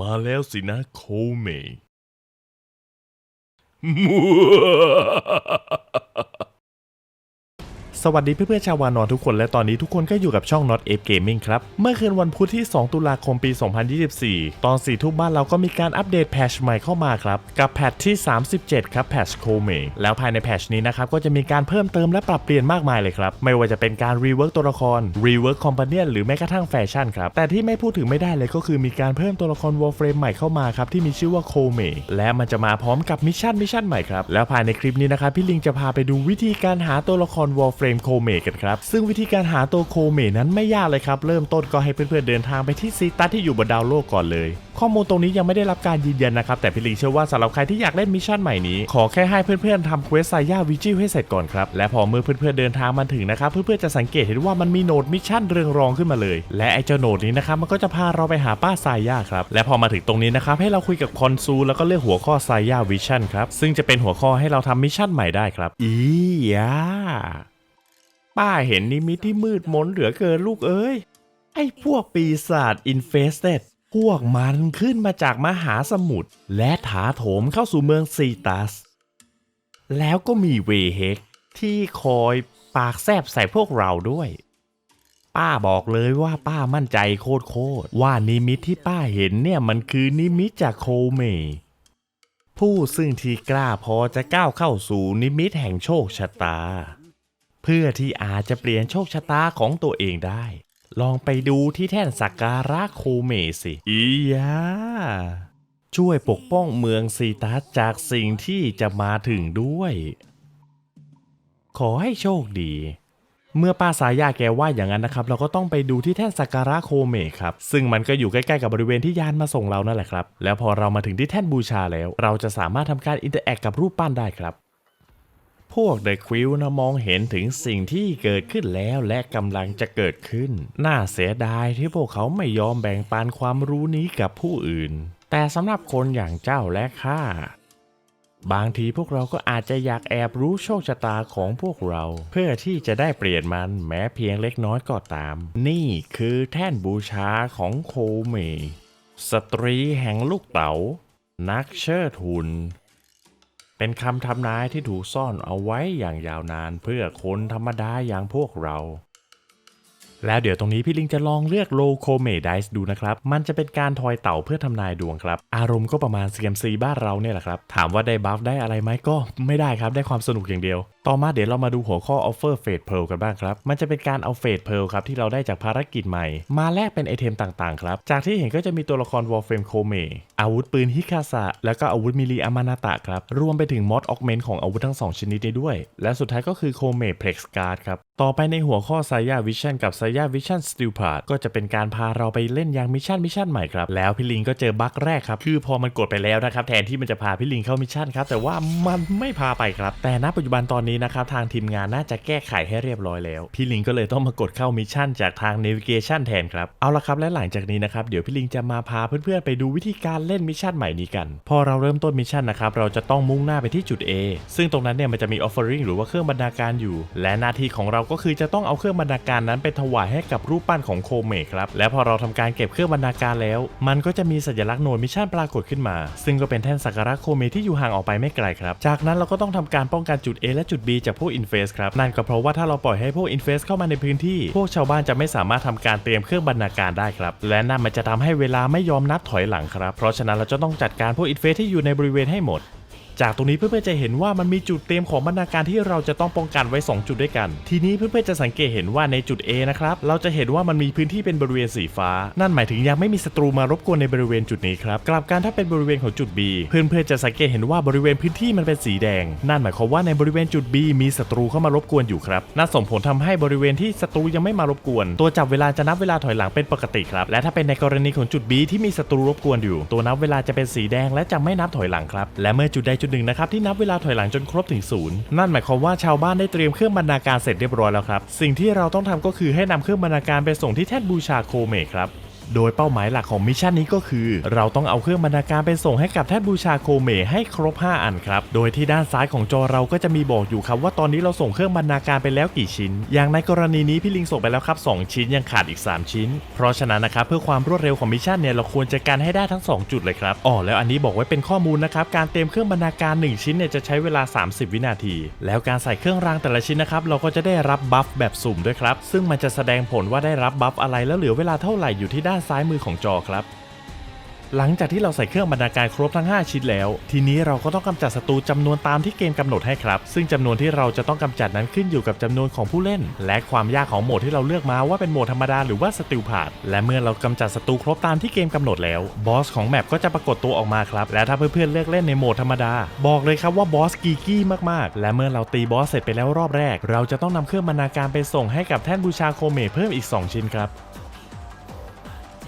มาแล้วสินะโคเม สวัสดีเพื่อนๆชาววานอนทุกคนและตอนนี้ทุกคนก็อยู่กับช่อง Not Ape Gaming ครับ เมื่อคืนวันพุธที่ 2 ตุลาคมปี 2024 ตอน 4 ทุ่มบ้านเราก็มีการอัปเดตแพชใหม่เข้ามาครับ กับแพทที่ 37 ครับแพชโคเมแล้วภายในแพชนี้นะครับ ก็จะมีการเพิ่มเติมและปรับเปลี่ยนมากมายเลยครับ ไม่ว่าจะเป็นการรีเวิร์กตัวละครรีเวิร์กคอมพาเนียนหรือแม้กระทั่งแฟชั่นครับแต่ที่ไม่พูดถึงไม่ได้เลยก็คือมีการเพิ่มตัวละครวอลเฟรมใหม่เข้ามาครับที่มีชื่อว่าโคเมและมันจะมาพร้อมกับมิชชั่นมิชชั่นใหม่ครับแล้วภายในคลิปนี้นะครับพี่ลิงจะพาไปดูวิธีการหาตัวละครวอลเฟรมโคเมกันครับ ซึ่งวิธีการหาตัวโคเมนั้นไม่ยากเลยครับ เริ่มต้นก็ให้เพื่อนๆเดินทางไปที่ซีตัสที่อยู่บนดาวโลกก่อนเลย ข้อมูลตรงนี้ยังไม่ได้รับการยืนยันนะครับ แต่พี่ลิงเชื่อว่าสำหรับใครที่อยากเล่นมิชชั่นใหม่นี้ ขอแค่ให้เพื่อนๆทำเควสไซย่าวิจิวให้เสร็จก่อนครับ และพอเมื่อเพื่อนๆเดินทางมาถึงนะครับ เพื่อนๆจะสังเกตเห็นว่ามันมีโหนดมิชชั่นเรืองรองขึ้นมาเลย และไอ้เจ้าโหนดนี้นะครับมันก็จะพาเราไปหาป้าไซย่าครับและพอมาถึงตรงนี้นะครับให้เราคุยกับคอนซูลแล้วก็เลือกหัวข้อไซย่าวิชั่นครับซึ่งจะเป็นหัวข้อให้เราทำมิชชั่นใหม่ได้ครับอียา ป้าเห็นนิมิตที่มืดมนเหลือเกินลูกเอ้ย ไอ้พวกปีศาจอินเฟสเต็ดพวกมันขึ้นมาจากมหาสมุทรและถาโถมเข้าสู่เมืองซีตัส แล้วก็มีเวเฮกที่คอยปากแซบใส่พวกเราด้วย ป้าบอกเลยว่าป้ามั่นใจโคตรโคตรๆว่านิมิตที่ป้าเห็นเนี่ยมันคือนิมิตจากโคเม ผู้ซึ่งที่กล้าพอจะก้าวเข้าสู่นิมิตแห่งโชคชะตา เพื่อที่อาจจะเปลี่ยนโชคชะตาของตัวเองได้ ลองไปดูที่แท่นสักการะโคเมสิอียาช่วยปกป้องเมืองซีตัสจากสิ่งที่จะมาถึงด้วย ขอให้โชคดี เมื่อป้าสายาแกว่าอย่างนั้นนะครับ เราก็ต้องไปดูที่แท่นสักการะโคเมครับ ซึ่งมันก็อยู่ใกล้ๆกับบริเวณที่ยานมาส่งเรานั่นแหละครับ แล้วพอเรามาถึงที่แท่นบูชาแล้ว เราจะสามารถทำการอินเตอร์แอคกับรูปปั้นได้ครับ พวกเดอะควิลนะมองเห็นถึงสิ่งที่เกิดขึ้นแล้วและกำลังจะเกิดขึ้น น่าเสียดายที่พวกเขาไม่ยอมแบ่งปันความรู้นี้กับผู้อื่น แต่สำหรับคนอย่างเจ้าและข้าบางทีพวกเราก็อาจจะอยากแอบรู้โชคชะตาของพวกเรา เพื่อที่จะได้เปลี่ยนมันแม้เพียงเล็กน้อยก็ตาม นี่คือแท่นบูชาของโคเม สตรีแห่งลูกเต๋านักเชิดหุ่น เป็นคำทำนายที่ถูกซ่อนเอาไว้อย่างยาวนานเพื่อคนธรรมดาอย่างพวกเรา แล้วเดี๋ยวตรงนี้พี่ลิงจะลองเลือกโลโคเมด i ส์ดูนะครับ มันจะเป็นการทอยเต่าเพื่อทำนายดวงครับ อารมณ์ก็ประมาณ CMC บ้านเราเนี่ยแหละครับ ถามว่าได้บัฟได้อะไรไหมก็ไม่ได้ครับ ได้ความสนุกอย่างเดียว ต่อมาเดี๋ยวเรามาดูหัวข้อ Offer Fate Pearl กันบ้างครับ มันจะเป็นการเอา Fate Pearl ครับที่เราได้จากภารกิจใหม่ มาแลกเป็นไอเทมต่างๆครับ จากที่เห็นก็จะมีตัวละคร Warframe โคเมอาวุธปืนฮิคาซะแล้วก็อาวุธมิลีอามานาตะครับ รวมไปถึงมอดออกเมนของอาวุธทั้งสองชนิดนี้ด้วย และสุดท้ายก็คือโคเมเพล็กซ์การ์ดครับ ต่อไปในหัวข้อไซยาวิชั่นกับไซยาวิชั่นสติลพาร์ก็จะเป็นการพาเราไปเล่นยังมิชชั่นมิชชั่นใหม่ครับ แล้วพี่ลิงก็เจอบั๊กแรกครับ คือพอมันกดไปแล้วนะครับ แทนที่มันจะพาพี่ลิงเข้ามิชชั่นครับ แต่ว่ามันไม่พาไปครับ แต่ณปัจจุบันตอนนี้นะครับ ทางทีมงานน่าจะแก้ไขให้เรียบร้อยแล้ว พี่ลิงก็เลยต้องมากดเข้ามิชชั่นจากทาง navigation แทนครับเอาละครับและหลังจากนี้นะครับเดี๋ยวพี่ลิงจะมาพาเพื่อนๆไปดูวิธีการเล่นมิชชั่นใหม่นี้กัน พอเราเริ่มต้นมิชชั่นนะครับเราจะต้องมุ่งหน้าไปที่จุด A ซึ่งตรงนั้นเนี่ยมันจะมี offering หรือว่าเครื่องบรรณาการอยู่ และหน้าที่ของเราก็คือจะต้องเอาเครื่องบรรณาการนั้นไปถวายให้กับรูปปั้นของโคเมครับ และพอเราทำการเก็บเครื่องบรรณาการแล้ว มันก็จะมีสัญลักษณ์โนดมิชชั่นปรากฏขึ้นมา ซึ่งก็เป็นแท่นสักการะโคเมที่อยู่ห่างออกไปไม่ไกลครับ จากนั้นเราก็ต้องทำการป้องกันจุด A และจุด B จากพวกอินเฟสครับ นั่นก็เพราะว่าถ้าเราปล่อยให้พวกอินเฟสเข้ามาในพื้นที่ พวกชาวบ้านจะไม่สามารถทำการเตรียมเครื่องบรรณาการได้ครับ และนั่นมันจะทำให้เวลาไม่ยอมนับถอยหลังครับ เพราะฉะนั้นเราจะต้องจัดการพวกอินเฟสที่อยู่ในบริเวณให้หมด จากตรงนี้เพื่อนๆจะเห็นว่ามันมีจุดเตรียมของบรรณาการที่เราจะต้องป้องกันไว้ 2 จุดด้วยกัน ทีนี้เพื่อนๆจะสังเกตเห็นว่าในจุด A นะครับ เราจะเห็นว่ามันมีพื้นที่เป็นบริเวณสีฟ้า นั่นหมายถึงยังไม่มีศัตรูมารบกวนในบริเวณจุดนี้ครับ กลับกันถ้าเป็นบริเวณของจุด B เพื่อนๆจะสังเกตเห็นว่าบริเวณพื้นที่มันเป็นสีแดง นั่นหมายความว่าในบริเวณจุด B มีศัตรูเข้ามารบกวนอยู่ครับนั่นส่งผลทำให้บริเวณที่ศัตรูยังไม่มารบกวน ตัวจับเวลาจะนับเวลาถอยหลังเป็นปกติครับ และถ้าเป็นในกรณีของจุด B ที่มีศัตรูรบกวนอยู่ ตัวนับเวลาจะเป็นสีแดงและจะไม่นับถอยหลังครับ และเมื่อจุดใดจุดหนึ่งนะครับที่นับเวลาถอยหลังจนครบถึงศูนย์นั่นหมายความว่าชาวบ้านได้เตรียมเครื่องบรรณาการเสร็จเรียบร้อยแล้วครับ สิ่งที่เราต้องทำก็คือให้นำเครื่องบรรณาการไปส่งที่แท่นบูชาโคเมครับ โดยเป้าหมายหลักของมิชชั่นนี้ก็คือ เราต้องเอาเครื่องบรรณาการไปส่งให้กับแท่นบูชาโคเมให้ครบ 5 อันครับ โดยที่ด้านซ้ายของจอเราก็จะมีบอกอยู่ครับว่าตอนนี้เราส่งเครื่องบรรณาการไปแล้วกี่ชิ้น อย่างในกรณีนี้พี่ลิงส่งไปแล้วครับ 2 ชิ้นยังขาดอีก 3 ชิ้น เพราะฉะนั้นนะครับเพื่อความรวดเร็วของมิชชั่นเนี่ยเราควรจะการให้ได้ทั้ง 2 จุดเลยครับอ๋อแล้วอันนี้บอกไว้เป็นข้อมูลนะครับการเตรียมเครื่องบรรณาการ 1 ชิ้นเนี่ยจะใช้เวลา 30 วินาที แล้วการใส่เครื่องรางแต่ละชิ้นนะครับเราก็จะได้รับบัฟแบบสุ่มด้วยครับซึ่งมันจะแสดงผลว่าได้รับบัฟอะไรแล้วเหลือเวลาเท่าไหร่อยู่ที่ด้านซ้ายมือของจอครับ หลังจากที่เราใส่เครื่องบรรณาการครบทั้ง 5 ชิ้นแล้ว ทีนี้เราก็ต้องกำจัดศัตรูจำนวนตามที่เกมกำหนดให้ครับ ซึ่งจำนวนที่เราจะต้องกำจัดนั้นขึ้นอยู่กับจำนวนของผู้เล่น และความยากของโหมดที่เราเลือกมาว่าเป็นโหมดธรรมดาหรือว่าสติลพาดและเมื่อเรากำจัดศัตรูครบตามที่เกมกำหนดแล้วบอสของแมปก็จะปรากฏตัวออกมาครับ และถ้าเพื่อนๆเลือกเล่นในโหมดธรรมดา บอกเลยครับว่าบอสกีกี้มากๆ และเมื่อเราตีบอสเสร็จไปแล้วรอบแรก เราจะต้องนำเครื่องบรรณาการไปส่งให้กับแท่นบูชาโคเมเพิ่มอีก 2 ชิ้นครับ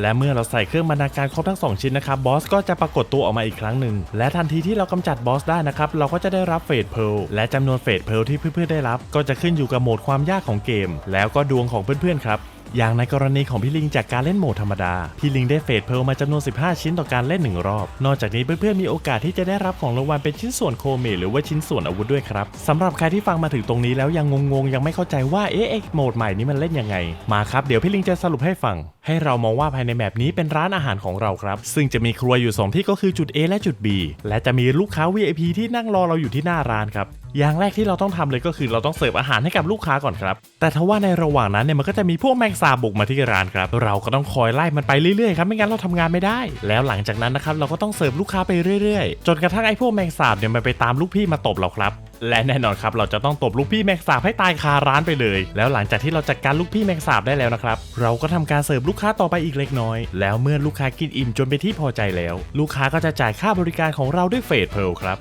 และเมื่อเราใส่เครื่องบรรณาการครบทั้ง 2 ชิ้นนะครับบอสก็จะปรากฏตัวออกมาอีกครั้งหนึ่ง และทันทีที่เรากำจัดบอสได้นะครับ เราก็จะได้รับเฟดเพลและจำนวนเฟดเพลที่เพื่อนๆได้รับ ก็จะขึ้นอยู่กับโหมดความยากของเกม แล้วก็ดวงของเพื่อนๆครับ อย่างในกรณีของพี่ลิงจากการเล่นโหมดธรรมดา พี่ลิงได้เฟดเพลมาจำนวน 15 ชิ้นต่อการเล่น 1 รอบ นอกจากนี้เพื่อนๆมีโอกาสที่จะได้รับของรางวัลเป็นชิ้นส่วนโคเมหรือว่าชิ้นส่วนอาวุธด้วยครับสำหรับใครที่ฟังมาถึงตรงนี้แล้วยังงงๆ ยังไม่เข้าใจว่าเอ๊ะโหมดใหม่นี้มันเล่นยังไง มาครับเดี๋ยวพี่ลิงจะสรุปให้ฟัง ให้เรามองว่าภายในแมปนี้เป็นร้านอาหารของเราครับ ซึ่งจะมีครัวอยู่ 2 ที่ก็คือจุด A และจุด B และจะมีลูกค้า VIP ที่นั่งรอเราอยู่ที่หน้าร้านครับ อย่างแรกที่เราต้องทำเลยก็คือเราต้องเสิร์ฟอาหารให้กับลูกค้าก่อนครับ แต่ทว่าในระหว่างนั้นเนี่ยมันก็จะมีพวกแมงสาบบุกมาที่ร้านครับ เราก็ต้องคอยไล่มันไปเรื่อยๆครับ ไม่งั้นเราทำงานไม่ได้ แล้วหลังจากนั้นนะครับเราก็ต้องเสิร์ฟลูกค้าไปเรื่อยๆ จนกระทั่งไอ้พวกแมงสาบเนี่ยมันไปตามลูกพี่มาตบเราครับและแน่นอนครับเราจะต้องตบลูกพี่แมงสาบให้ตายคาร้านไปเลย แล้วหลังจากที่เราจัดการลูกพี่แมงสาบได้แล้วนะครับ เราก็ทำการเสิร์ฟลูกค้าต่อไปอีกเล็กน้อย แล้วเมื่อลูกค้ากินอิ่มจนเป็นที่พอใจแล้ว ลูกค้าก็จะจ่ายค่าบริการของเราด้วยเฟดเพลครับ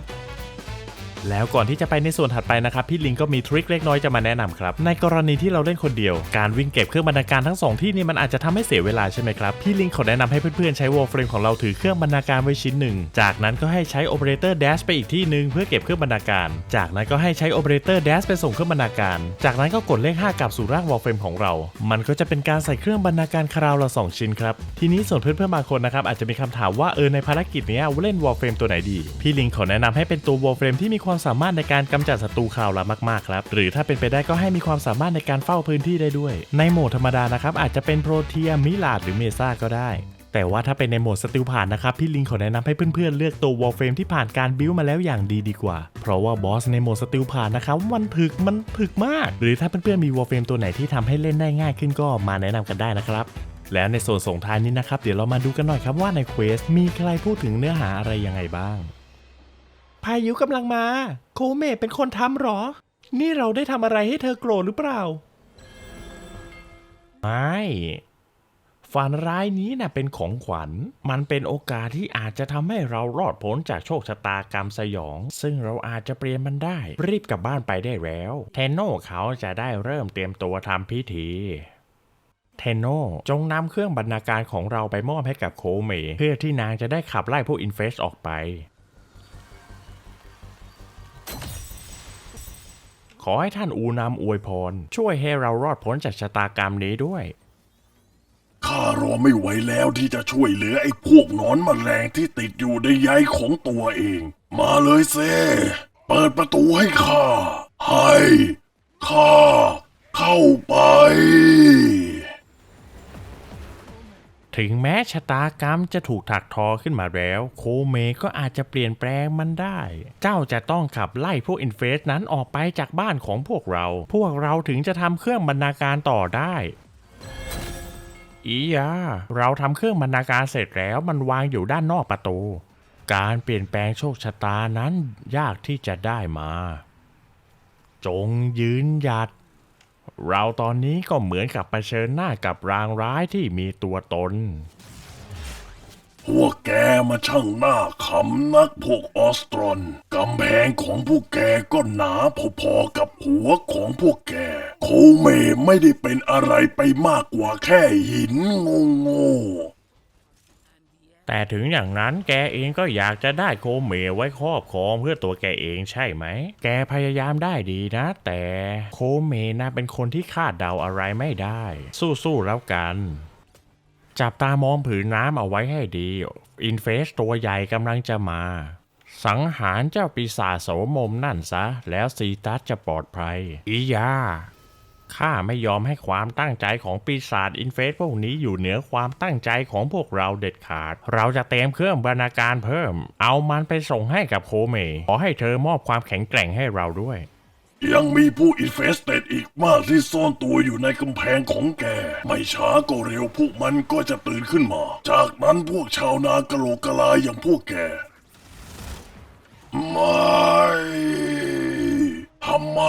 แล้วก่อนที่จะไปในส่วนถัดไปนะครับพี่ลิงก็มีทริคเล็กน้อยจะมาแนะนำครับในกรณีที่เราเล่นคนเดียว การวิ่งเก็บเครื่องบรรณาการทั้งสองที่นี่มันอาจจะทำให้เสียเวลาใช่ไหมครับพี่ลิงขอแนะนำให้เพื่อนๆใช้วอลเฟรมของเราถือเครื่องบรรณาการไว้ชิ้นหนึ่งจากนั้นก็ให้ใช้โอเปอเรเตอร์แดชไปอีกที่หนึ่งเพื่อเก็บเครื่องบรรณาการ จากนั้นก็ให้ใช้โอเปอเรเตอร์แดชไปส่งเครื่องบรรณาการ จากนั้นก็กดเลข5กลับสู่ร่างวอลเฟรมของเรา มันก็จะเป็นการใส่เครื่องบรรณาการคราวละสองชิ้นครับทีนี้ส่วนเพื่อนๆบางคนนะครับอาจจะมีคำถามว่าเออในภารกิจนี้เล่นวอลเฟรมตัวไหนดีพี่ลิงขอแนะนำให้เป็นตัววอลเฟรมที่มีความสามารถในการกำจัดศัตรูคราวละมากๆครับ หรือถ้าเป็นไปได้ก็ให้มีความสามารถในการเฝ้าพื้นที่ได้ด้วย ในโหมดธรรมดานะครับอาจจะเป็นโปรเทียมิลาดหรือเมซ่าก็ได้แต่ว่าถ้าเป็นในโหมดสติลผ่านนะครับ พี่ลิงขอแนะนำให้เพื่อนๆเลือกตัววอลเฟรมที่ผ่านการบิวมาแล้วอย่างดีดีกว่า เพราะว่าบอสในโหมดสติลผ่านนะครับมันถึกมันถึกมาก หรือถ้าเพื่อนๆมีวอลเฟรมตัวไหนที่ทำให้เล่นได้ง่ายขึ้นก็มาแนะนำกันได้นะครับ แล้วในส่วนส่งท้ายนี้นะครับ เดี๋ยวเรามาดูกันหน่อยครับว่าในเควสมีใครพูดถึงเนื้อหาอะไรยังไงบ้างายุกำลังมา โคเมะเป็นคนทำหรอ นี่เราได้ทำอะไรให้เธอโกรธหรือเปล่า ไม่ ฝันร้ายนี้นะ่ะเป็นของขวัญ มันเป็นโอกาสที่อาจจะทำให้เรารอดพ้นจากโชคชะตากรรมสยอง ซึ่งเราอาจจะเปลี่ยนมันได้ รีบกลับบ้านไปได้แล้ว เทนโนเขาจะได้เริ่มเตรียมตัวทำพิธีเทนโนจงนำเครื่องบรรณาการของเราไปมอบให้กับโคเม เพื่อที่นางจะได้ขับไล่พวกอินเฟสออกไป ขอให้ท่านอูนำอวยพร ช่วยให้เรารอดพ้นจากชะตากรรมนี้ด้วย ข้ารอไม่ไหวแล้วที่จะช่วยเหลือไอ้พวกหนอนมแมลงที่ติดอยู่ในใยของตัวเอง มาเลยเซเปิดประตูให้ข้า ให้ข้าเข้าไป ถึงแม้ชะตากรรมจะถูกถักทอขึ้นมาแล้ว โคเมก็อาจจะเปลี่ยนแปลงมันได้ เจ้าจะต้องขับไล่พวกอินเฟสนั้นออกไปจากบ้านของพวกเรา พวกเราถึงจะทำเครื่องบรรณาการต่อได้อียาเราทำเครื่องบรรณาการเสร็จแล้วมันวางอยู่ด้านนอกประตู การเปลี่ยนแปลงโชคชะตานั้นยากที่จะได้มา จงยืนหยัด เราตอนนี้ก็เหมือนกับเผชิญหน้ากับรางร้ายที่มีตัวตน พวกแกมาช่างหน้าขำนักพวกออสตรอนกำแพงของพวกแกก็หนาพอๆกับหัวของพวกแกโคเมไม่ได้เป็นอะไรไปมากกว่าแค่หินโง่ๆ แต่ถึงอย่างนั้นแกเองก็อยากจะได้โคเมไว้ครอบครองเพื่อตัวแกเองใช่ไหม แกพยายามได้ดีนะ แต่โคเมนะเป็นคนที่คาดเดาอะไรไม่ได้ สู้ๆแล้วกัน จับตามองผืนน้ำเอาไว้ให้ดี อินเฟสตัวใหญ่กำลังจะมา สังหารเจ้าปีศาจโสมมนั่นซะ แล้วซีตัสจะปลอดภัยอียา ข้าไม่ยอมให้ความตั้งใจของปีศาจอินเฟสพวกนี้อยู่เหนือความตั้งใจของพวกเราเด็ดขาด เราจะเตรียมเครื่องบรรณาการเพิ่ม เอามันไปส่งให้กับโคเม ขอให้เธอมอบความแข็งแกร่งให้เราด้วย ยังมีผู้อินเฟสเตดอีกมากที่ซ่อนตัวอยู่ในกำแพงของแก ไม่ช้าก็เร็วพวกมันก็จะตื่นขึ้นมา จากนั้นพวกชาวนากะโหลกกะลาอย่างพวกแก ไม่ทำไม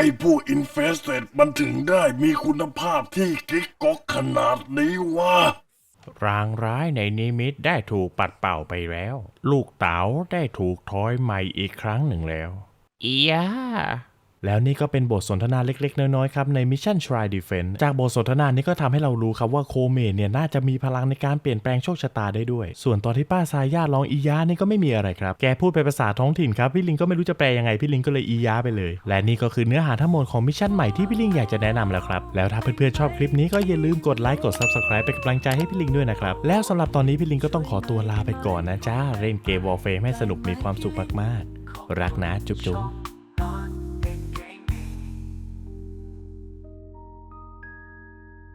ไอ้พวกอินเฟสเตดมันถึงได้มีคุณภาพที่กิ๊กก๊อกขนาดนี้วะ รางร้ายในนิมิตได้ถูกปัดเป่าไปแล้ว ลูกเต๋าได้ถูกทอยใหม่อีกครั้งหนึ่งแล้วอียา แล้วนี่ก็เป็นบทสนทนาเล็ก ๆ น้อย ๆ ครับ ใน Mission Try Defense จากบทสนทนานี้ก็ทำให้เรารู้ครับว่าโคเมเนี่ย น่าจะมีพลังในการเปลี่ยนแปลงโชคชะตาได้ด้วย ส่วนตอนที่ป้าซายาร้องอียานี่ก็ไม่มีอะไรครับ แกพูดเป็นภาษาท้องถิ่นครับ พี่ลิงก็ไม่รู้จะแปลยังไง พี่ลิงก็เลยอียาไปเลย และนี่ก็คือเนื้อหาทั้งหมดของมิชชั่นใหม่ที่พี่ลิงอยากจะแนะนำแล้วครับ แล้วถ้าเพื่อนๆชอบคลิปนี้ก็อย่าลืมกดไลค์กด Subscribe เป็นกำลังใจให้พี่ลิงด้วยนะครับ แล้วสำหรับตอนนี้พี่ลิงก็ต้องขอตัวลาไปก่อนนะจ้าเล่นเกมวอลเฟมให้สนุกมีความสุขมากๆรักนะจุ๊บ